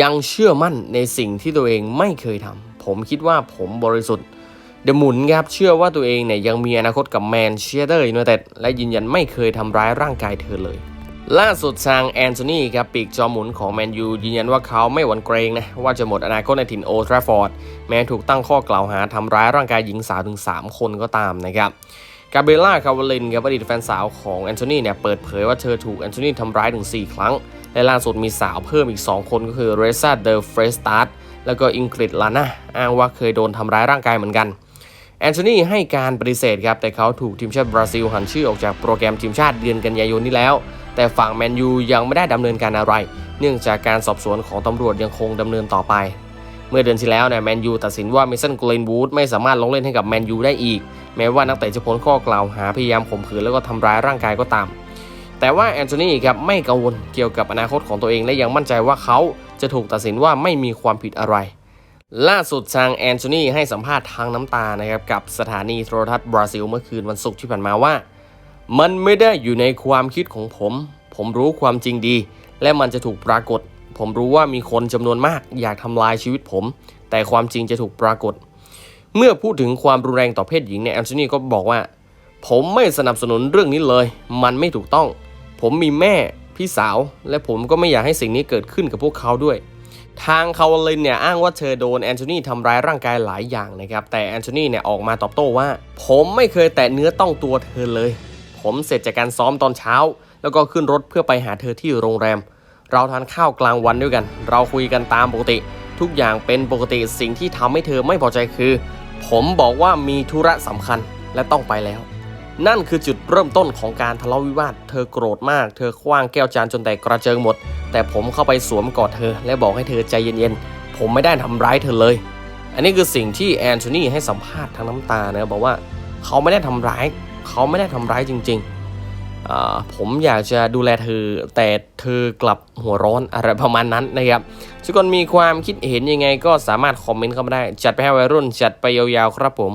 ยังเชื่อมั่นในสิ่งที่ตัวเองไม่เคยทำผมคิดว่าผมบริสุทธิ์เดมุนครับเชื่อว่าตัวเองเนี่ยยังมีอนาคตกับแมนเชสเตอร์ยูไนเต็ดและยืนยันไม่เคยทำร้ายร่างกายเธอเลย ล่าสุดทางแอนโทนีครับปีกจอมหมุนของแมนยูยืนยันว่าเขาไม่หวั่นเกรงนะว่าจะหมดอนาคตในถิ่นโอทราฟฟอร์ดแม้ถูกตั้งข้อกล่าวหาทำร้ายร่างกายหญิงสาวถึง 3 คนก็ตามนะครับ กาเบล่าคาวาลินครับอดีตแฟนสาวของแอนโทนีเนี่ยเปิดเผยว่าเธอถูกแอนโทนีทำร้ายถึง 4 ครั้ง และล่าสุดมีสาวเพิ่มอีก 2 คนก็คือเรซ่าเดอเฟรสตาร์แล้วก็อิงกฤษลาน่าอ้างว่าเคยโดนทำร้ายร่างกายเหมือนกันแอนโทนีให้การปฏิเสธครับ แต่เขาถูกทีมชาติบราซิลหันชื่อออกจากโปรแกรมทีมชาติเดือนกันยายนนี้แล้ว แต่ฝั่งแมนยูยังไม่ได้ดำเนินการอะไร เนื่องจากการสอบสวนของตำรวจยังคงดำเนินต่อไป เมื่อเดือนที่แล้วเนี่ยแมนยูตัดสินว่ามิสันกรีนวูดไม่สามารถลงเล่นให้กับแมนยูได้อีก แม้ว่านักเตะจะพ้นข้อกล่าวหาพยายามข่มขืนแล้วก็ทำร้ายร่างกายก็ตาม แต่ว่าแอนโทนีครับไม่กังวลเกี่ยวกับอนาคตของตัวเองและยังมั่นใจว่าเขาจะถูกตัดสินว่าไม่มีความผิดอะไร ล่าสุดทางแอนโทนีให้สัมภาษณ์ทางน้ำตานะครับกับสถานีโทรทัศน์บราซิลเมื่อคืนวันศุกร์ที่ผ่านมาว่า มันไม่ได้อยู่ในความคิดของผม ผมรู้ความจริงดี และมันจะถูกปรากฏ ผมรู้ว่ามีคนจำนวนมากอยากทำลายชีวิตผม แต่ความจริงจะถูกปรากฏ เมื่อพูดถึงความรุนแรงต่อเพศหญิงเนี่ยแอนโทนีก็บอกว่า ผมไม่สนับสนุนเรื่องนี้เลย มันไม่ถูกต้อง ผมมีแม่พี่สาว และผมก็ไม่อยากให้สิ่งนี้เกิดขึ้นกับพวกเขาด้วย ทางคาวลินเนี่ยอ้างว่าเธอโดนแอนโทนีทำร้ายร่างกายหลายอย่างนะครับ แต่แอนโทนีเนี่ยออกมาตอบโต้ว่า ผมไม่เคยแตะเนื้อต้องตัวเธอเลย ผมเสร็จจากการซ้อมตอนเช้า แล้วก็ขึ้นรถเพื่อไปหาเธอที่โรงแรม เราทานข้าวกลางวันด้วยกัน เราคุยกันตามปกติ ทุกอย่างเป็นปกติสิ่งที่ทำให้เธอไม่พอใจคือ ผมบอกว่ามีธุระสำคัญและต้องไปแล้ว นั่นคือจุดเริ่มต้นของการทะเลาะวิวาท เธอโกรธมาก เธอคว้างแก้วจานจนแตกกระเจิงหมด แต่ผมเข้าไปสวมกอดเธอ และบอกให้เธอใจเย็นๆ ผมไม่ได้ทำร้ายเธอเลย อันนี้คือสิ่งที่แอนโทนีให้สัมภาษณ์ทางน้ำตานะบอกว่า เขาไม่ได้ทำร้าย เขาไม่ได้ทำร้ายจริง ๆ ผมอยากจะดูแลเธอ แต่เธอกลับหัวร้อนอะไรประมาณนั้นนะครับทุกคนมีความคิดเห็นยังไงก็สามารถคอมเมนต์เข้ามาได้ จัดไปให้วัยรุ่น จัดไปยาวๆครับผม